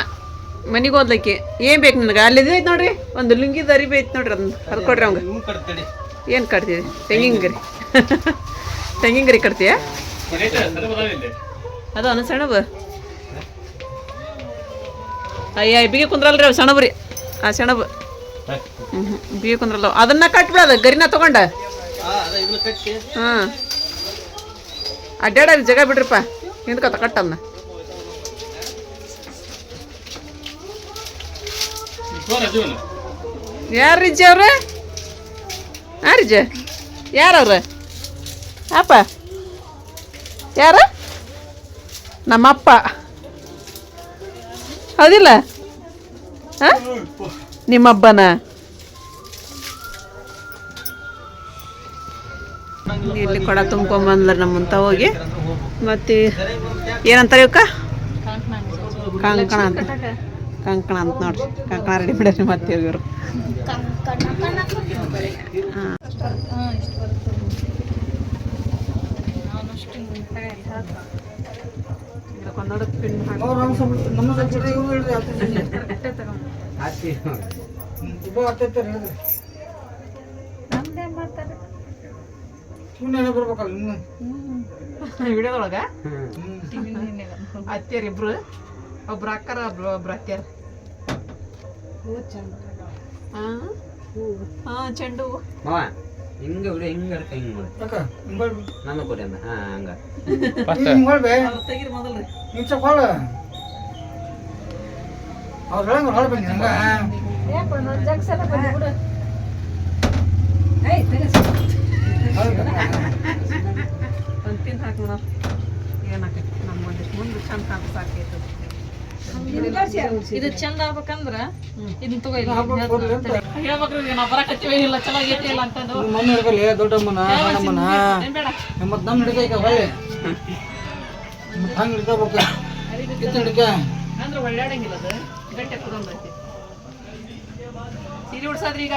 ಮನೆಗೆ ಓದ್ಲಿಕ್ಕೆ ಏನ್ ಬೇಕು ನಿನಗೆ? ಅಲ್ಲಿ ಐತೆ ನೋಡ್ರಿ ಒಂದು ಲುಂಗಿ ದರಿ ಐತೆ ನೋಡ್ರಿ ಅದನ್ನ ಅದು ಕೊಡ್ರಿ ಅವಂಗ ಏನು ಕಟ್ತೀವಿ ತೆಂಗಿನ ಗರಿ ತೆಂಗಿನ ಗರಿ ಕಟ್ತೀಯ ಅದು ಅನ್ನ ಅಯ್ಯ ಬಿಗಿ ಕುಂದ್ರಲ್ರಿ ಅವು ಸೆಣಬು ರೀ ಆ ಸೆಣಬು ಹ್ಞೂ ಹ್ಞೂ ಬಿಗಿ ಕುಂದ್ರಲ್ಲ. ಅದನ್ನ ಕಟ್ಬಿಡೋದು ಗರಿನ ತಗೊಂಡ. ಹಾಂ. ಅಡ್ಡಾಡ ಜಗ ಬಿಡ್ರಿಪ್ಪ. ಹಿಂದ್ಕತ್ತ ಕಟ್ಟಲ್ಲ ಯಾರು ರಿಜ್ಜಿ ಅವ್ರ? ಹಾಂ ರಿಜ್ಜ? ಯಾರವ್ರ ಅಪ್ಪ? ಯಾರ? ನಮ್ಮಪ್ಪ. ಹೌದಿಲ್ಲ? ಹಾಂ? ನಿಮ್ಮಬ್ಬನ ಇಲ್ಲಿ ಕೊಡ ತುಂಬ್ಕೊಂಬಂದ್ಲ ನಮ್ಮಂತ ಹೋಗಿ. ಮತ್ತೆ ಏನಂತಾರೆ ಇವಕ್ಕ? ಕಂಕಣ ಅಂತ. ಕಂಕಣ ಅಂತ ನೋಡ್ರಿ. ಕಂಕಣ ರೆಡಿ ಮಾಡ್ಯಾರ ಮತ್ತೆ ಇವರು. ಅವ್ರು ನಮ್ಮ ಸ್ವಲ್ಪ ನಮ್ಮ ಸ್ವಲ್ಪ ಇವ್ರು ಹೇಳ್ರಿ ಆಗ್ತೈತಿ. ಇದು ಆಗ್ತೈತೆ ರೀ ಪಿನ್ ಬರ್ಬೇಕಲ್ಲ ವಿಡಿಯೋದೊಳಗ? ಅತ್ತೆಯರ್ ಇಬ್ರು ಒಬ್ರು ಅಕ್ಕರ ಒಬ್ರು ಒಬ್ರು ಅತ್ತೆಯರ್ ಹಾಂ ಹಾಂ? ಚೆಂಡು ಹೂವು. ಹಿಂಗ ಬಿಡು ಹಿಂಗ ಅಡ್ಕ ಹಿಂಗ ಮಾಡಿ. ನನ್ನ ಕೊಡಿ ಅಂದ ಹಾ ಹಂಗ. ನೀ ಹಿಂಗ್ ಮಾಡ್ಬೇ. ಅವ್ರ್ ತೆಗೀರಿ ಮೊದಲು ರೀ ನೀನ್ ಸ್ವಲ್ಪ ಹೊಳ ಅವ್ರ ಹೇಳಂಗ ಹೊಳ ಬನ್ನಿ ಹಂಗ ಏ ತೆಗಸ್ ಒಂದು ಪಿನ್ ಹಾಕೋಣ ಏನಾಕೈತಿ? ನಮ್ಮ ಒಂದಿಷ್ಟು ಮುಂದೆ ಚಂದ ಸಾಕೈತೆ. ಇದು ಚಂದ ಆಗ್ಬೇಕಂದ್ರ ಇದನ್ನ ತಗೋ ಇಲ್ಲಿ. ಹೇಳ್ಬೇಕ್ರಿ ಬರಕತ್ತೀವಿ ಇಲ್ಲ ಚಲೋ ಆಗೈತಿ ಇಲ್ಲ ಅಂತಂದು. ಮಮ್ಮಿ ಹಿಡ್ಕಲ್ಲಿ ದೊಡ್ಡಮ್ಮನ ಏನ್ ಬೇಡ. ಮತ್ತೆ ನಮ್ಮ ಹಿಡ್ಕ ಈಗ ಹೊಳ್ಳಿ. ಮತ್ತೆ ಹಂಗೆ ಹಿಡ್ಕೋಬೇಕು. ಕಿತ್ತು ಹಿಡ್ಕ. ಅಂದ್ರೆ ಒಳ್ಳಾಡಂಗಿಲ್ಲ ಅದು. ಗಟ್ಟಿ ಕುಡಂಬೈತಿ ಸೀರೆ ಉಡ್ಸಾದ್ರಿ ಈಗ?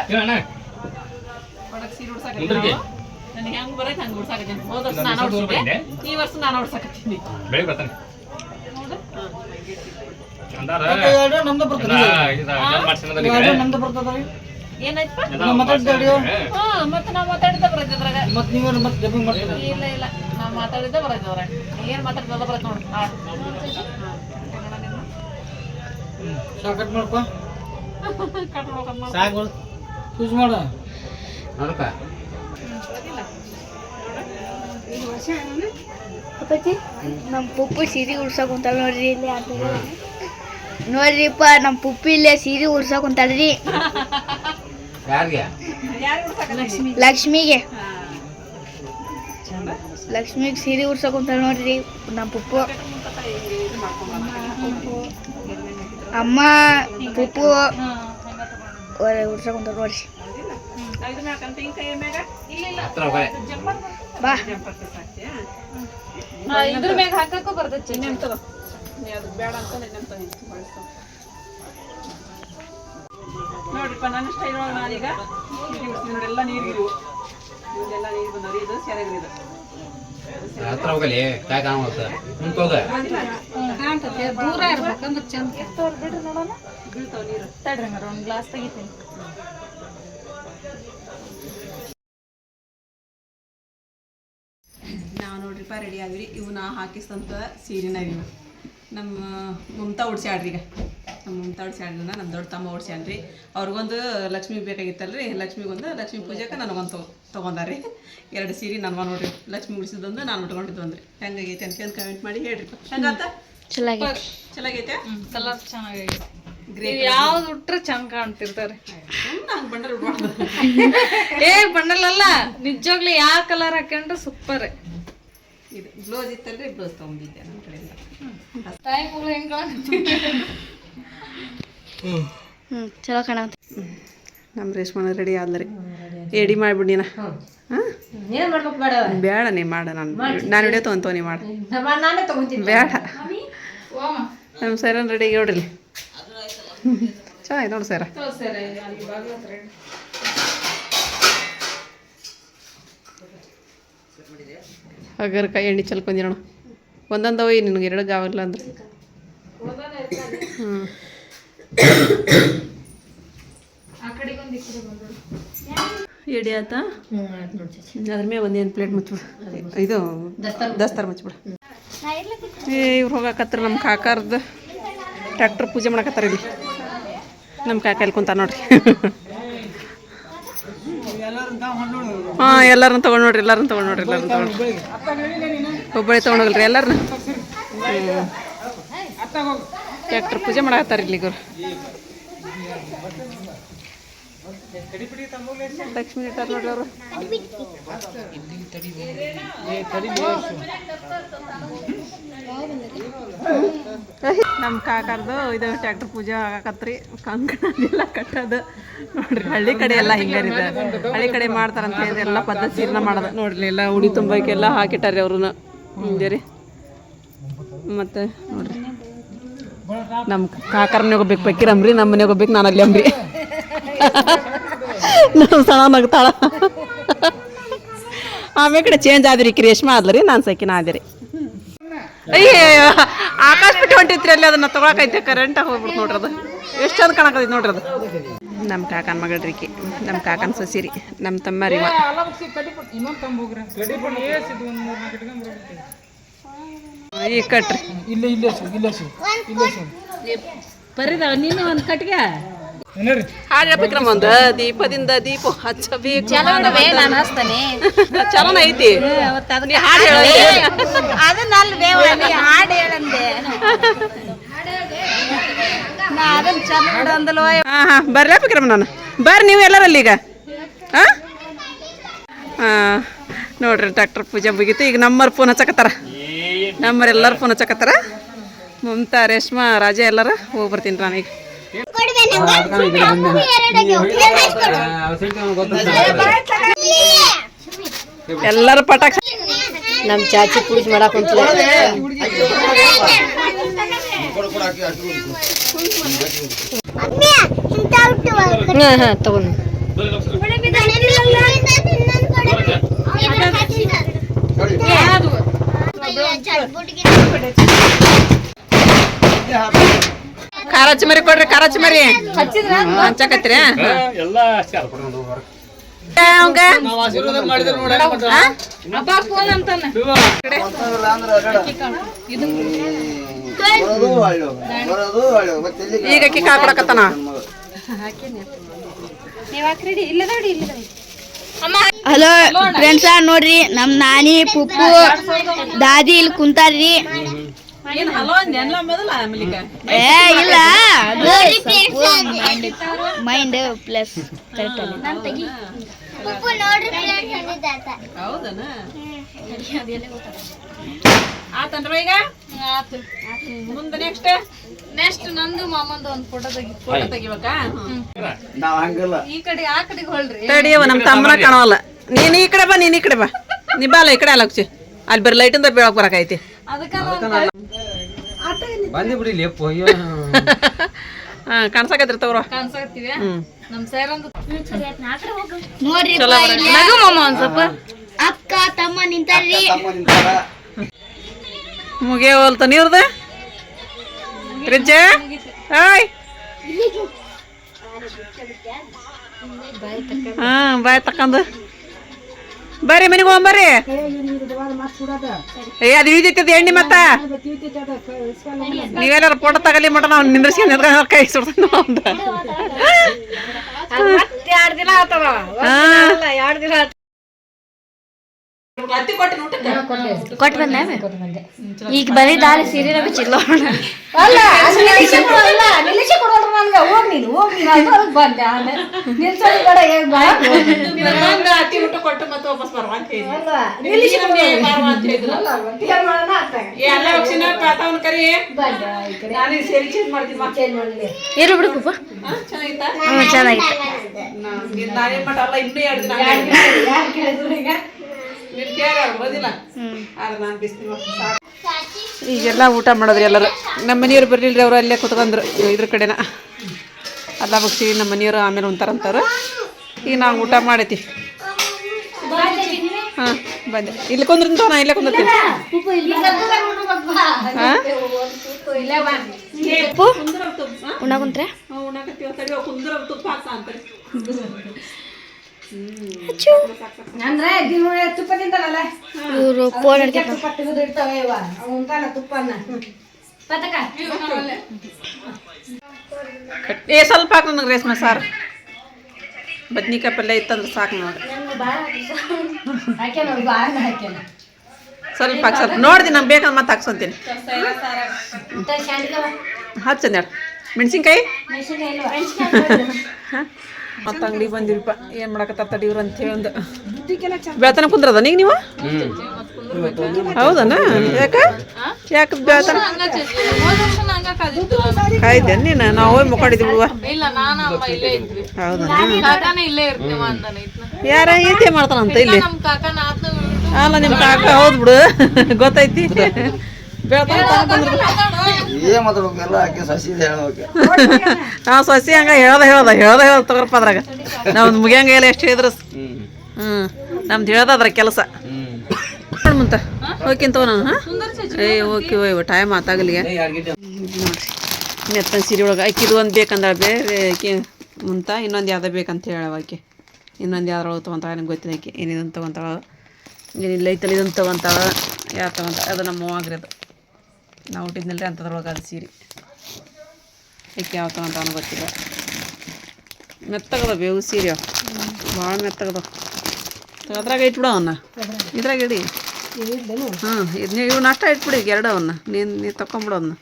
ಸೀರೆ ಉಡ್ಸಾಕತ್ತೀನಿ ನನಗೆ ಹೆಂಗ್ ಬರೈತೆ ಹಂಗೆ ಉಡ್ಸಾಕತ್ತೀನಿ. ಹೋದ ವರ್ಷ ನಾನು ಉಡ್ಸಿದ್ದೆ. ಈ ವರ್ಷ ನಾನು ಉಡ್ಸಾಕತ್ತೀನಿ. ಬೆಳಿಗ್ಗೆ ಬರ್ತಾನೆ. ನಮ್ದು ಬರ್ತದೆ. ರೀ ಎರಡು ನಮ್ದು ಬರ್ತದ. ಏನಾಯ್ತು ನಾವು ಮಾತಾಡ್ತೇವೆ ಹಾ ಮತ್ತೆ ನಾವು ಮಾತಾಡಿದ್ದ ಬರೈತೆ ಅದ್ರಾಗ ಮತ್ತೆ ನೀವೇನು ಮತ್ತೆ ಡಬ್ಬಿಂಗ್ ಮಾಡ್ತೀರಿ ಇಲ್ಲ ಇಲ್ಲ. ನಾವು ಮಾತಾಡಿದ್ದ ಬರತ್ತೆ ಅದ್ರಾಗ ಏನು ಬರತ್ತೆ ನೋಡಿ. ಸಾಕಟ್ ಮಾಡ್ಕೊ. ಕಟ್ಬೇಕು ಸಾಕು. ಯೂಸ್ ಮಾಡ. ನೋಡಪ್ಪ. ಅಪ್ಪಾಜಿ ನಮ್ಮ ಪುಪ್ಪು ಸೀರೆ ಉಡ್ಸಕ್ ಕುಂತಾಳ ನೋಡ್ರಿ ಇಲ್ಲಿ ನೋಡ್ರಿಪ್ಪ ನಮ್ಮ ಪುಪ್ಪಿ ಇಲ್ಲೇ ಸೀರೆ ಉಡ್ಸಕ್ ಕುಂತಾಳ್ರಿ. ಲಕ್ಷ್ಮಿಗೆ. ಲಕ್ಷ್ಮಿಗೆ ಸೀರೆ ಉಡ್ಸಕ್ ಕುಂತಾಳ ನೋಡ್ರಿ. ನಮ್ಮ ಪುಪ್ಪು. ಅಮ್ಮ ಪುಪ್ಪು. ಉಡ್ಸಕ್ ಕುಂತಾಳ ನೋಡ್ರಿ. ಬಾ. ಇದ್ರ ಮ್ಯಾಗ ಹಾಕಕ್ಕೂ ಬರ್ತೈತಿ. ಅದು ಬೇಡ ಅಂತ ನೆನ್ತ ನೋಡ್ರಿಪ್ಪ ನನ್ನ ಸ್ಟೈಲ್ ಒಳಗೆ ನಾನೀಗ ಸೀರೆ ಉಡ್ಸ್ತೀನಿ ನೋಡಿ ಎಲ್ಲ ನೀರಿಗಿರು ಇಲ್ಲೆಲ್ಲ ನೀರು ಬಂದವ್ರಿ ಇದು ಸೆರಗ್ರಿ ಇದು ಹತ್ರ ಹೋಗಲಿ ಕಾಯ್ ಕಾಣುತ್ತ ಮುಂದೆ ಹೋಗ ದೂರ ಇರ್ಬೇಕಂದ್ರೆ ಚಂದ ಬೀಳ್ತಾವ ನೀರು ತಡ್ರಿ ಹಂಗಾರ ಒಂದು ಗ್ಲಾಸ್ ತೆಗಿತೀನಿ ನಾವು ನೋಡ್ರಿಪ್ಪ ರೆಡಿ ಆದ್ರಿ ಇವು ನಾ ಹಾಕಿಸ್ತಂತ ಸೀರೆನ ಇವು ನಮ್ಮ ಮಮತಾ ಆಡ್ರಿ ಈಗ. ನಮ್ಮ ಮಮತಾ ಸ್ಯಾಂಡ್ರಿನ ನಮ್ಮ ದೊಡ್ಡ ತಮ್ಮ ಉಡ್ಸ್ಯಾಡ್ರಿ ಅವ್ರಿಗೊಂದು ಲಕ್ಷ್ಮಿ ಬೇಕಾಗಿತ್ತಲ್ರಿ. ಲಕ್ಷ್ಮಿಗೊಂದು ಲಕ್ಷ್ಮಿ ಪೂಜೆಗೆ ನನಗೊಂದು ತಗೊ ತೊಗೊಂಡಾರಿ ಎರಡು ಸೀರೆ ನನಗ ನೋಡ್ರಿ. ಲಕ್ಷ್ಮಿ ಉಡ್ಸಿದ್ದೊಂದು ನಾನು ಉಟ್ಕೊಂಡಿದ್ದು ಅಂದ್ರಿ. ಹೆಂಗಾಗೈತೆ ಅಂತ ಕಮೆಂಟ್ ಮಾಡಿ ಹೇಳ್ರಿ. ಹೆಂಗಾತ? ಚಲಾಗೈತಿ. ಚೆನ್ನಾಗೈತೆ ಕಲರ್ ಚೆನ್ನಾಗೈತಿ. ಗ್ರೇ ಯಾವ್ದು ಉಟ್ರೆ ಚಂದ ಕಾಣ್ತಿರ್ತಾರೆ ನಂಗೆ ಬಂಡಲ್ ಅಲ್ಲ ಏ ನಿಜವಾಗ್ಲೂ ಯಾವ ಕಲರ್ ಹಾಕೊಂಡ್ರೆ ಸೂಪರ್ ಇದು ಬ್ಲೌಸ್ ಇತ್ತಲ್ರಿ ಬ್ಲೌಸ್ ತಗೊಂಡಿದ್ದೆ ನಮ್ಮ ಕಡೆಯಿಂದ. ಹೆಂಗ ಹ್ಞೂ ಚಲೋ ಕಾಣತ್ತೆ ನಮ್ಮ ರೇಷ್ಮಣ ರೆಡಿ ಆದ್ರಿ ಎಡಿ ಮಾಡಿಬಿಡಿನ ಹಾಂ? ಏನ್ ಮಾಡ್ಬೇಕು ಬೇಡ. ನೀ ಮಾಡ ನಾನು. ನಾನು ಹಿಡಿಯೋ ತೊಗೊಂತವ ನೀ ಮಾಡ. ಬೇಡ. ನಮ್ಮ ಸೈರನ್ ರೆಡಿ ನೋಡ್ರಿ. ಚೆನ್ನಾಗಿ ನೋಡಿ ಸರ. ಹಗರ್ಕಾಯಿ ಎಣ್ಣೆ ಚಲ್ಕೊಂಡಿರೋಣ ಒಂದೊಂದು ಅವ ನಿನಗೆ ಎರಡು ಗಾವಲ್ಲ ಅಂದ್ರೆ. ಹ್ಞೂ ಎಡಿ ಆತ ಅದ್ರ ಮೇಲೆ ಒಂದೇನು ಪ್ಲೇಟ್ ಮುಚ್ಬಿಡು. ಇದು ದಸ್ತಾರ ಮುಚ್ಬಿಡು. ಏ ಇವ್ರು ಹೋಗಾಕತ್ರ ನಮ್ಮ ಕಾಕಾರ್ದು. ಟ್ರ್ಯಾಕ್ಟರ್ ಪೂಜೆ ಮಾಡಕತ್ತಾರ ಇಲ್ಲಿ. ನಮ್ಮ ಕಾಕ ಇಲ್ಲಿ ಕುಂತಾರ ನೋಡ್ರಿ. ಹಾಂ ಎಲ್ಲರನ್ನ ತೊಗೊಂಡು ನೋಡ್ರಿ ಎಲ್ಲರನ್ನ ತೊಗೊಂಡು ನೋಡ್ರಿ ಎಲ್ಲರನ್ನ ತೊಗೊಂಡು ಒಬ್ಬಳೆ ತೊಗೊಂಡೋಗಲ್ರಿ ಎಲ್ಲರನ್ನ ಟ್ರ್ಯಾಕ್ಟರ್ ಪೂಜೆ ಮಾಡಾಕತ್ತಾರ ಇಲ್ಲಿ ಗುರು ಲಕ್ಷ್ಮಿ ಇಟ್ಟಾರ ನೋಡ್ರಿ ಅವರು. ನಮ್ಮ ಕಾಕಾರ್ದು ಇದು ಟ್ರ್ಯಾಕ್ಟರ್ ಪೂಜೆ ಆಗಾಕತ್ರಿ. ಎಲ್ಲ ಕಟ್ಟೋದು. ನೋಡ್ರಿ, ಹಳ್ಳಿ ಕಡೆ ಎಲ್ಲ ಹಿಂಗಾರಿದ ಹಳ್ಳಿ ಕಡೆ ಮಾಡ್ತಾರಂತ ಹೇಳಿ ಎಲ್ಲ ಪದ್ಧತಿ ಮಾಡದ ಮಾಡೋದು. ನೋಡ್ರಿ, ಎಲ್ಲ ಉಡಿ ತುಂಬಕ್ಕೆಲ್ಲ ಹಾಕಿಟ್ಟಾರಿ ಅವ್ರನ್ನ ಹಿಂಗೆ ರೀ ಮತ್ತೆ ನೋಡ್ರಿ. ನಮ್ಮ ಕಾಕರ ಮನೆಗೆ ಹೋಗ್ಬೇಕು ಅಂಬ್ರಿ ನಮ್ಮ ಮನೆಗೆ ಹೋಗ್ಬೇಕು, ನಾನು ಅಲ್ಲಿ ಅಂಬ್ರಿ. ನಮ್ಮ ಸಣ್ಣ ನಗ್ತಾಳ ಆಮೇಲೆ ಕಡೆ ಚೇಂಜ್ ಆದ್ರಿ ಕಿ ರೇಷ್ಮೆ ಆದ್ರಿ ನಾನು ಸಕಿನ ಆದಿರಿ. ಅಯ್ಯ, ಆಕಾಶ ಬಿಟ್ಟು ಹೊಂಟಿತ್ರಿ ಅಲ್ಲಿ, ಅದನ್ನ ತಗೊಳಕೈತೆ ಕರೆಂಟ್ ಹೋಗ್ಬಿಟ್ಟು ನೋಡ್ರಿ ಅದು. ಎಷ್ಟು ಚಂದ ಕಾಣಕತ್ತೈತಿ ನೋಡ್ರಿ ಅದು. ನಮ್ಮ ಕಾಕನ ಮಗಳ್ರಿ ಕಿ ನಮ್ಮ ಕಾಕನ ಸಸಿರಿ ನಮ್ಮ ತಮ್ಮ ರೀ ಈಗ ಕಟ್ರಿ. ಇಲ್ಲೇ ಇಲ್ಲೇ ಸರ್ ಇಲ್ಲೇ ಸರ್ ಇಲ್ಲೇ ಸರ್. ಬರೀದಾವ ನೀನು ಒಂದು ಕಟ್ಗೆ? ಏನ್ರಿ ಹಾಡು ಹೇಳ್ಬೇಕ್ರಮ್ಮ ಒಂದು ದೀಪದಿಂದ ದೀಪ ಹಚ್ಚಬೇಕು. ನಾನು ಹಚ್ತಾನೆ ಐತಿ. ನೀ ಹಾಡು ಹೇಳಂದೆ. ಹಾಂ ಹಾಂ ಬಿಕ್ರಮ್ಮ ನಾನು. ಬರ್ರಿ ನೀವು ಎಲ್ಲರಲ್ಲಿ ಈಗ. ಹಾಂ ಹಾಂ ನೋಡ್ರಿ ಡಾಕ್ಟರ್ ಪೂಜೆ ಮುಗೀತು. ಈಗ ನಮ್ಮರ್ ಫೋನ್ ಹಚ್ಚಕತ್ತಾರ. ನಮ್ಮರ್ ಎಲ್ಲರೂ ಫೋನ್ ಹಚ್ಚಕತ್ತಾರ? ಮಮತಾ ರೇಷ್ಮಾ ರಾಜ ಎಲ್ಲರ ಹೋಗಿ ಬರ್ತೀನಿ ನಾನು ಈಗ ಎಲ್ಲರೂ ಪಟಾಕ ನಮ್ಮ ಚಾಚಿ ಪೂಜೆ ಮಾಡಕ್ ಕುಂತಿಲ್ಲ ಹಾ ಹಾ ತಗೊಂಡು. ಖಾರಾಚಿ ಮರಿ ಕೊಡ್ರಿ ಖಾರಾಚಿ ಮರಿ ಹಂಚಕತ್ರಿ ಎಲ್ಲ ಅಕ್ಕಿ ಕಾಕೊಡಕತ್ತಾನ ನೀವ್ ಹಾಕ್ರಿ ಮಾಡಿದ್ರೆ ನೋಡಿ. ಹಲೋ ಫ್ರೆಂಡ್ಸ ನೋಡ್ರಿ ನಮ್ ನಾನಿ ಪುಪ್ಪು ದಾದಿ ಇಲ್ಲಿ ಕುಂತಾರ್ರಿ. ಏನು ಹಲೋ ಅಂದೆ ಮೊದಲ ಮಲ್ಲಿಕ ಏ ಇಲ್ಲ ಮೈಂಡ್ ಪ್ಲಸ್ ಹೌದನ? ಆತನ್ರ ಈಗ? ಮುಂದೆ ನೆಕ್ಸ್ಟ್ ನೆಕ್ಸ್ಟ್ ನಂದು ಮಾಮಂದು ಒಂದು ಫೋಟೋ ತೆಗಿ ಫೋಟೋ ತೆಗಿಬೇಕಾ? ನಾವ್ ಹಂಗಲ್ಲ. ಈ ಕಡೆ ಆ ಕಡೆಗೆ ಹೊಳ್ರಿ. ತಡಿಯವ ನಮ್ಮ ತಮ್ಮನ ಕಾಣವಲ್ಲ. ನೀನ್ ಈ ಕಡೆ ಬಾ ನೀನ್ ಈ ಕಡೆ ಬಾ. ನೀ ಬಾ ಅಲ್ಲ ಈ ಕಡೆ ಅಲ್ಲಕ್ಷಿ ಅಲ್ಲಿ ಬರೀ ಲೈಟಿಂದ ಬೀಳಕ್ ಬರಕೈತಿ. ಬಂದಿ ಬಿಡಿ ಲೇಪು ಅಯ್ಯೋ. ಹಾ ಕಾಣ್ಸಕತ್ರಿ ತಗೋರ ಕಾಣ್ಸಕತ್ತೀವಿ. ನಮ್ಮ ನಮ್ ಸೇರಂದು ನೋಡ್ರಿ. ನಗು ಮಾಮ ಒಂದ್ ಸ್ವಲ್ಪ. ಅಕ್ಕ ತಮ್ಮ ನಿಂತಾರ್ರಿ. ಮುಗಿಯ ಹೋಲ್ತ ನೀರ್ದ? ಫ್ರಿಜ್ಜ ಹಾಯ್ ಹಾ ಬಾಯ್ ತಕ್ಕಂದು. ಬರ್ರಿ ಮನೆಗೆ ಹೋಗ್ಬರ್ರಿ. ಏ ಅದು ಇಳಿದಿತ್ತದ ಎಣ್ಣೆ ಮತ್ತ? ನೀವೆಲ್ಲಾರ ಫೋಟೋ ತಗಲಿ ಮಟ ನಾವು ನಿಂದ್ರಿಸ್ಕೊಂಡು ನಿಂತ್ಕೊಂಡು ಕೈ ಸುಡ್ತಾನ ಅಂತ ಕೊಟ್ಟು ಬಂದೆ. ಈಗ ಬರೀ ದಾರಿ ಸೀರೆ ಬಿಚ್ಚಿಲ್ಲ ಅಲ್ಲ ನಿಲ್ಲಿಸಿ ಕೊಡಲ್ಲ ನಿಲ್ಲಿಸಿ ಕೊಡೋರು ನನ್ಗೆ. ಹೋಗ್ ನೀನು ಹೋಗ್ ನೀನು. ಅದ್ರೊಳಗೆ ಬಂದೆ. ಆಮೇಲೆ ನಿಲ್ಸೋದು ಬೇಡ ಹೇಗ್ ಬಾ ಅತಿ ಊಟ ಕೊಟ್ಟು ಮತ್ತೆ ವಾಪಸ್ ಬರ್ವಾಂತ ಅಲ್ವಾ ನಿಲ್ಲಿಸಿ ಅಲ್ಲ ಒಟ್ಟಿಗೆ ಮಾಡೋಣ ಅಂತ. ಎಲ್ಲ ಹೋಗ್ಸಿನ ಪಾತವನ್ ಕರಿ. ಬಂದೆ ಈ ಕಡೆ ನಾನು ಸೇರಿ ಚೇಂಜ್ ಮಾಡ್ತೀನಿ. ಮಾ ಚೇಂಜ್ ಮಾಡಲಿ. ಇರು ಬಿಡು ಪಪ್ಪ ಚೆನ್ನಾಗಿತ್ತಾ? ಹ್ಞೂ ಚೆನ್ನಾಗಿತ್ತು. ನಾನೇನ್ ಮಾಡ ಅಲ್ಲ ಇನ್ನೂ ಎರಡು ದಿನ ಯಾರು ಕೇಳಿದ್ರು ಈಗ? ಈಗೆಲ್ಲ ಊಟ ಮಾಡಿದ್ರಿ ಎಲ್ಲರೂ. ನಮ್ಮ ಮನೆಯವ್ರು ಬರ್ಲಿಲ್ರಿ ಅವರು ಅಲ್ಲೇ ಕುತ್ಕೊಂಡ್ರು ಇದ್ರ ಕಡೆನ. ಅಲ್ಲ ಬಗ್ಸಿ ನಮ್ಮ ಮನೆಯವರು ಆಮೇಲೆ ಉಂತಾರಂತಾರ ಈಗ ನಾವು ಊಟ ಮಾಡೈತಿ. ಹಾಂ ಬಂದೆ. ಇಲ್ಲಿ ಕುಂದ್ರಿಂದ ನಾ ಇಲ್ಲೇ ಕುಂದಿರ್ತೀನಿ. ಹಾಂ? ಉಣ್ಣಾಕುಂತ್ರೆ ತುಪ್ಪ ಹಾಕ್ತಾ ಅಂತಾರೆ ಅಂದ್ರೆ ತುಪ್ಪ ತಿಂತಾನಲ್ಲ ಇವರು ಫೋನ್ ಹಿಡ್ಕ ತುಪ್ಪ ತೆಗೆದು ಇಡ್ತಾವೆ ಇವ. ಅವ್ನು ಉಂಟಾನ ತುಪ್ಪನ ಏ ಸ್ವಲ್ಪ ಹಾಕು ನನಗೆ ರೇಷ್ಮೆ ಸಾರು. ಬದ್ನಿಕಾಯಿ ಪಲ್ಯ ಇತ್ತಂದ್ರೆ ಸಾಕು ನೋಡಿ ಸ್ವಲ್ಪ ಹಾಕಿ ಸ್ವಲ್ಪ. ನೋಡ್ದಿ ನಂಗೆ ಬೇಕಂದ್ರೆ ಮತ್ತೆ ಹಾಕ್ಸೊಂತೀನಿ ಹಚ್ಚಂದ ಮೆಣಸಿನ್ಕಾಯಿ? ಮತ್ತೆ ಅಂಗಡಿ ಬಂದಿರಪ್ಪ ಏನು ಮಾಡಕತ್ತಾರ ತಡಿವ್ರು ಅಂತ ಹೇಳಿ ಒಂದು ಬೆಳತನ ಕುಂದ್ರದ ನೀಗ ನೀವು? ಹೌದನ? ಯಾಕ? ಯಾಕ ಬೆಳ್ತನ? ಕಾಯ್ದೆ ನೀನು? ನಾವು ಹೋಗಿ ಮುಕ್ಕೊಂಡಿದ್ವಿ ಬಿಡುವ. ಇಲ್ಲ ನಾನು ಅಮ್ಮ ಇಲ್ಲೇ ಇದ್ವಿ. ಹೌದನ? ಕಾಕಾನೇ ಇಲ್ಲೇ ಇರ್ತೀವ ಅಂತಾನೆ ಇದ್ನ. ಯಾರ ಈತೆ ಮಾಡ್ತಾನಂತ ಇಲ್ಲಿ ನಮ್ ಕಾಕನ ಆತ್ನ ಅಲ್ಲ ನಿಮ್ಮ ಕಾಕ ಹೌದು ಬಿಡು. ಗೊತ್ತೈತಿ. ಬೆಳ್ತನ ತಗೊಂಡ್ ಏನ್ ಮಾತಾಡ್ಬೇಕು ಎಲ್ಲ ಆಕೆ ಸಸಿ ಹೇಳ್ಬೇಕು ನಾವು ಸಸಿ ಹಂಗ ಹೇಳ್ದ ಹೇಳ್ದ ಹೇಳ್ದ ಹೇಳ್ದ ತಗೋರಪ್ಪ ಅದ್ರಾಗ. ನಮ್ದು ಮುಗಿಯಂಗ ಎಲ್ಲ ಎಷ್ಟು ಹೇಳಿದ್ರು. ಹ್ಮ್. ಹ್ಞೂ ನಮ್ದು ಹೇಳ್ದ ಅದ್ರ ಕೆಲಸ. ಮುಂತ. ಹೋಗ್ಕಿಂತವ ನಾನು ಹಾಂ? ಏ ಓಕೆ ಓಯ್ ಟೈಮ್ ಆತಾಗಲಿಗೆ ಏ, ಗಿಡ ನೋಡ್ರಿ ಮೆತ್ತನ ಸೀರೆ ಒಳಗೆ ಆಕಿದು ಒಂದು ಬೇಕಂದ ಬೇರೆ ಆಕಿ ಮುಂತ ಇನ್ನೊಂದು ಯಾವ್ದು ಬೇಕಂತ ಹೇಳವ ಆಕೆ. ಇನ್ನೊಂದು ಯಾವ್ದ್ರೊಳಗೆ ತೊಗೊಂತಾಳ ನನಗೆ ಗೊತ್ತಿಲ್ಲ ಆಕೆ. ಏನಿದನ್ನು ತೊಗೊಂತಾಳ? ಏನಿಲ್ಲ ಐತಲ್ಲ ಇದನ್ನು ತೊಗೊಂತಾಳ? ಯಾರು ತೊಗೊಂತ ಅದು ನಮ್ಮ ಅದು ನಾವು ಹುಟ್ಟಿದ್ನಲ್ರಿ ಅಂಥದ್ರೊಳಗೆ ಅದು ಸೀರೆ. ಯಾಕೆ ಯಾವ ತೊಗೊಂತಾವ ಗೊತ್ತಿಲ್ಲ ಮೆತ್ತಗದ ಬೇವು ಸೀರೆ. ಭಾಳ ಮೆತ್ತಗದ ಅದ್ರಾಗ ಇಟ್ಬಿಡ ಅವನ್ನ. ಇದ್ರಾಗ ಇಡಿ. ಹಾಂ ನೀವು ಇವು ನಾಷ್ಟ ಇಟ್ಬಿಡಿ ಎರಡು ಅವನ್ನ. ನೀನು ನೀ ತಕೊಂಬಿಡು ಅವನ್ನ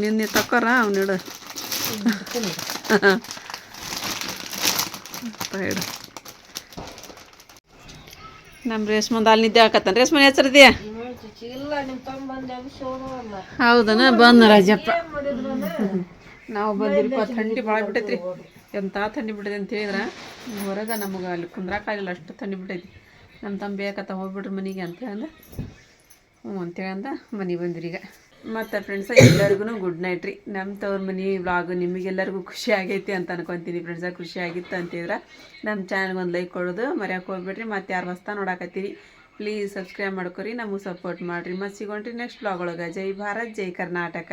ನೀನು ನೀ ತಕ್ಕೋರ, ಅವ್ನು ಇಡು. ಇಡು. ನಮ್ಮ ರೇಷ್ಮಂದು ಅಲ್ಲಿ ನಿದ್ದೆ ಹಾಕತ್ತಾನೆ. ರೇಷ್ಮನ್ ಹೆಸರಿದೆಯಾ ಹೌದನ? ಬಂದ ರಾಜಪ್ಪ. ನಾವು ಬಂದಿರಪ್ಪ ಥಂಡಿ ಭಾಳ ಬಿಟ್ಟೈತ್ರಿ ಎಂಥ ಥಂಡಿ ಬಿಟ್ಟೈತೆ ಅಂತ ಹೇಳಿದ್ರೆ? ಹೊರಗೆ ನಮಗೆ ಅಲ್ಲಿ ಕುಂದ್ರಾಕಾಗಿಲ್ಲ ಅಷ್ಟು ಥಂಡಿ ಬಿಟ್ಟೈತಿ. ನಮ್ಮ ತಮ್ಮ ಬೇಕತ್ತ ಹೋಗ್ಬಿಡ್ರಿ ಮನೆಗೆ ಅಂತ ಅಂದ ಹ್ಞೂ ಅಂತೇಳಿ ಅಂದ ಮನಿ ಬಂದ್ರಿ ಈಗ. ಮತ್ತು ಫ್ರೆಂಡ್ಸ ಎಲ್ಲರಿಗೂ ಗುಡ್ ನೈಟ್ ರೀ. ನಮ್ಮ ತವ್ರ ಮನೆ ವ್ಲಾಗು ನಿಮಗೆಲ್ಲರಿಗೂ ಖುಷಿ ಆಗೈತಿ ಅಂತ ಅನ್ಕೊತೀನಿ ಫ್ರೆಂಡ್ಸ ಖುಷಿ ಆಗಿತ್ತು ಅಂತಿದ್ರೆ ನಮ್ಮ ಚಾನಲ್ಗೆ ಒಂದು ಲೈಕ್ ಕೊಡೋದು ಮರ್ಯಾಕೆ ಹೋಗ್ಬಿಡ್ರಿ. ಮತ್ತು ಯಾರು ಹೊಸ್ತಾ ನೋಡಾಕತ್ತೀರಿ? ಪ್ಲೀಸ್ ಸಬ್ಸ್ಕ್ರೈಬ್ ಮಾಡ್ಕೊರಿ, ನಮಗೆ ಸಪೋರ್ಟ್ ಮಾಡಿರಿ. ಮತ್ತು ಸಿಗೋಣ್ರಿ ನೆಕ್ಸ್ಟ್ ಬ್ಲಾಗ್ ಒಳಗೆ. ಜೈ ಭಾರತ್, ಜೈ ಕರ್ನಾಟಕ.